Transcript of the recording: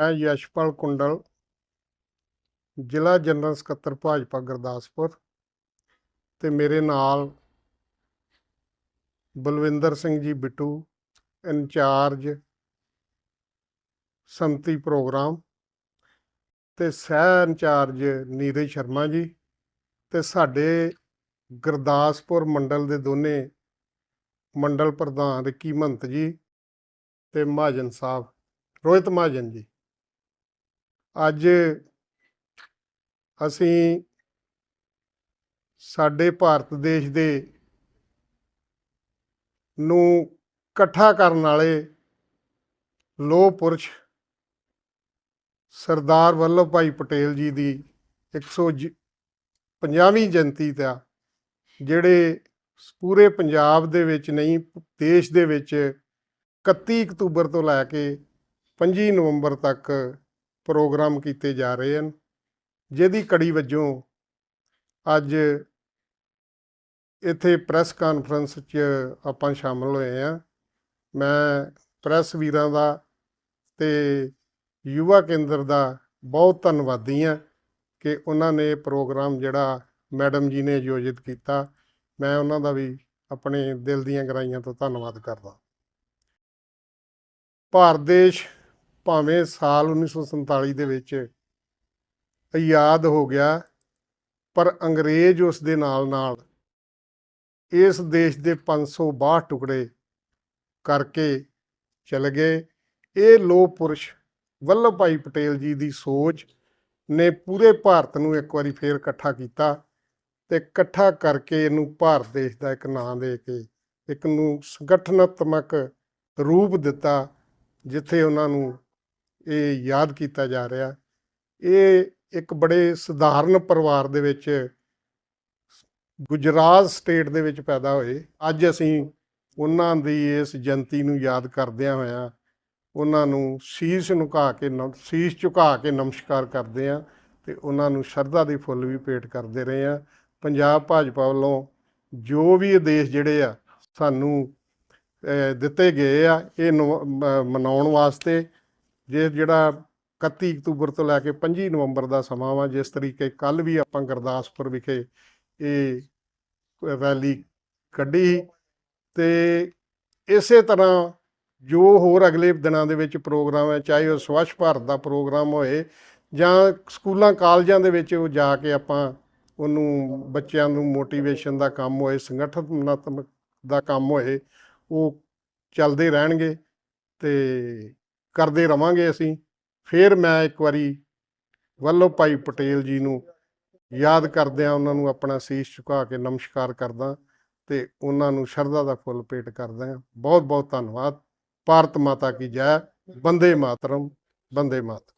ਮੈਂ ਯਸ਼ਪਾਲ ਕੁੰਡਲ, ਜ਼ਿਲ੍ਹਾ ਜਨਰਲ ਸਕੱਤਰ ਭਾਜਪਾ ਗੁਰਦਾਸਪੁਰ ਤੇ ਮੇਰੇ ਨਾਲ ਬਲਵਿੰਦਰ ਸਿੰਘ ਜੀ ਬਿੱਟੂ, ਇੰਚਾਰਜ ਸੰਮਤੀ ਪ੍ਰੋਗਰਾਮ ਤੇ ਸਹਿ ਇੰਚਾਰਜ ਨੀਰਜ ਸ਼ਰਮਾ ਜੀ ਤੇ ਸਾਡੇ ਗੁਰਦਾਸਪੁਰ ਮੰਡਲ ਦੇ ਦੋਨੇ ਮੰਡਲ ਪ੍ਰਧਾਨ ਰਿੱਕੀ ਮੰਤ ਜੀ ਤੇ ਮਹਾਜਨ ਸਾਹਿਬ, ਰੋਹਿਤ ਮਹਾਜਨ ਜੀ। ਅੱਜ ਅਸੀਂ ਸਾਡੇ ਭਾਰਤ ਦੇਸ਼ ਦੇ ਨੂੰ ਇਕੱਠਾ ਕਰਨ ਵਾਲੇ ਲੋਹ ਪੁਰਸ਼ ਸਰਦਾਰ ਵੱਲਭ ਭਾਈ ਪਟੇਲ ਜੀ ਦੀ 150ਵੀਂ ਜਯੰਤੀ ਦਾ ਜਿਹੜੇ ਪੂਰੇ ਪੰਜਾਬ ਦੇ ਵਿੱਚ ਨਹੀਂ, ਦੇਸ਼ ਦੇ ਵਿੱਚ 31 ਅਕਤੂਬਰ ਤੋਂ ਲੈ ਕੇ 25 ਨਵੰਬਰ ਤੱਕ ਪ੍ਰੋਗਰਾਮ ਕੀਤੇ ਜਾ ਰਹੇ ਹਨ, ਜਿਹਦੀ ਕੜੀ ਵਜੋਂ ਅੱਜ ਇੱਥੇ ਪ੍ਰੈਸ ਕਾਨਫਰੰਸ 'ਚ ਆਪਾਂ ਸ਼ਾਮਲ ਹੋਏ ਆ ਮੈਂ ਪ੍ਰੈਸ ਵੀਰਾਂ ਦਾ ਤੇ ਯੁਵਾ ਕੇਂਦਰ ਦਾ ਬਹੁਤ ਧੰਨਵਾਦੀ ਹਾਂ ਕਿ ਉਹਨਾਂ ਨੇ ਪ੍ਰੋਗਰਾਮ ਜਿਹੜਾ ਮੈਡਮ ਜੀ ਨੇ ਆਯੋਜਿਤ ਕੀਤਾ। ਮੈਂ ਉਹਨਾਂ ਦਾ ਵੀ ਆਪਣੇ ਦਿਲ ਦੀਆਂ ਗਰਾਈਆਂ ਤੋਂ ਧੰਨਵਾਦ ਕਰਦਾ। ਭਾਰਤ ਦੇਸ਼ ਭਾਵੇਂ ਸਾਲ 1947 ਦੇ ਵਿੱਚ ਆਜ਼ਾਦ ਹੋ ਗਿਆ, ਪਰ ਅੰਗਰੇਜ਼ ਉਸ ਦੇ ਨਾਲ ਨਾਲ ਇਸ ਦੇਸ਼ ਦੇ 562 ਟੁਕੜੇ ਕਰਕੇ ਚਲੇ ਗਏ। ਇਹ ਲੋਹ ਪੁਰਸ਼ ਵੱਲਭ ਭਾਈ ਪਟੇਲ ਜੀ ਦੀ ਸੋਚ ਨੇ ਪੂਰੇ ਭਾਰਤ ਨੂੰ ਇੱਕ ਵਾਰੀ ਫੇਰ ਇਕੱਠਾ ਕੀਤਾ ਤੇ ਇਕੱਠਾ ਕਰਕੇ ਇਹਨੂੰ ਭਾਰਤ ਦੇਸ਼ ਦਾ ਇੱਕ ਨਾਂ ਦੇ ਕੇ ਇੱਕ ਨੂੰ ਸੰਗਠਨਾਤਮਕ ਰੂਪ ਦਿੱਤਾ, ਜਿੱਥੇ ਉਹਨਾਂ ਨੂੰ ਇਹ ਯਾਦ ਕੀਤਾ ਜਾ ਰਿਹਾ। ਇਹ ਇੱਕ ਬੜੇ ਸਧਾਰਨ ਪਰਿਵਾਰ ਦੇ ਵਿੱਚ ਗੁਜਰਾਤ ਸਟੇਟ ਦੇ ਵਿੱਚ ਪੈਦਾ ਹੋਏ। ਅੱਜ ਅਸੀਂ ਉਹਨਾਂ ਦੀ ਇਸ ਜਯੰਤੀ ਨੂੰ ਯਾਦ ਕਰਦਿਆਂ ਹੋਇਆਂ ਉਹਨਾਂ ਨੂੰ ਸੀਸ ਨੁਕਾ ਕੇ ਨਮ- ਸੀਸ ਝੁਕਾ ਕੇ ਨਮਸਕਾਰ ਕਰਦੇ ਹਾਂ ਤੇ ਉਹਨਾਂ ਨੂੰ ਸ਼ਰਧਾ ਦੇ ਫੁੱਲ ਵੀ ਭੇਟ ਕਰਦੇ ਰਹੇ ਹਾਂ। ਪੰਜਾਬ ਭਾਜਪਾ ਵੱਲੋਂ ਜੋ ਵੀ ਆਦੇਸ਼ ਜਿਹੜੇ ਆ ਸਾਨੂੰ ਦਿੱਤੇ ਗਏ ਆ, ਇਹ ਨਵ- ਮਨਾਉਣ ਵਾਸਤੇ ਜੇ ਜਿਹੜਾ 31 ਅਕਤੂਬਰ ਤੋਂ ਲੈ ਕੇ 25 ਨਵੰਬਰ ਦਾ ਸਮਾਂ ਵਾ, ਜਿਸ ਤਰੀਕੇ ਕੱਲ ਵੀ ਆਪਾਂ ਗੁਰਦਾਸਪੁਰ ਵਿਖੇ ਇਹ ਰੈਲੀ ਕੱਢੀ ਤੇ ਇਸੇ ਤਰ੍ਹਾਂ ਜੋ ਹੋਰ ਅਗਲੇ ਦਿਨਾਂ ਦੇ ਵਿੱਚ ਪ੍ਰੋਗਰਾਮ ਹੈ, ਚਾਹੇ ਉਹ ਸਵੱਛ ਭਾਰਤ ਦਾ ਪ੍ਰੋਗਰਾਮ ਹੋਏ ਜਾਂ ਸਕੂਲਾਂ, ਕਾਲਜਾਂ ਦੇ ਵਿੱਚ ਉਹ ਜਾ ਕੇ ਆਪਾਂ ਉਹਨੂੰ ਬੱਚਿਆਂ ਨੂੰ ਮੋਟੀਵੇਸ਼ਨ ਦਾ ਕੰਮ ਹੋਏ, ਸੰਗਠਨਾਤਮਕ ਦਾ ਕੰਮ ਹੋਏ, ਉਹ ਚੱਲਦੇ ਰਹਿਣਗੇ ਤੇ ਕਰਦੇ ਰਵਾਂਗੇ ਅਸੀਂ। ਫਿਰ ਮੈਂ ਇੱਕ ਵਾਰੀ ਵੱਲਭ ਭਾਈ ਪਟੇਲ ਜੀ ਨੂੰ ਯਾਦ ਕਰਦਿਆਂ ਉਹਨਾਂ ਨੂੰ ਆਪਣਾ ਸੀਸ ਝੁਕਾ ਕੇ ਨਮਸਕਾਰ ਕਰਦਾ ਤੇ ਉਹਨਾਂ ਨੂੰ ਸ਼ਰਧਾ ਦਾ ਫੁੱਲ ਭੇਟ ਕਰਦਾ ਬਹੁਤ ਬਹੁਤ ਧੰਨਵਾਦ। ਭਾਰਤ ਮਾਤਾ ਕੀ ਜੈ। ਬੰਦੇ ਮਾਤਰਮ। ਬੰਦੇ ਮਾਤਰਮ।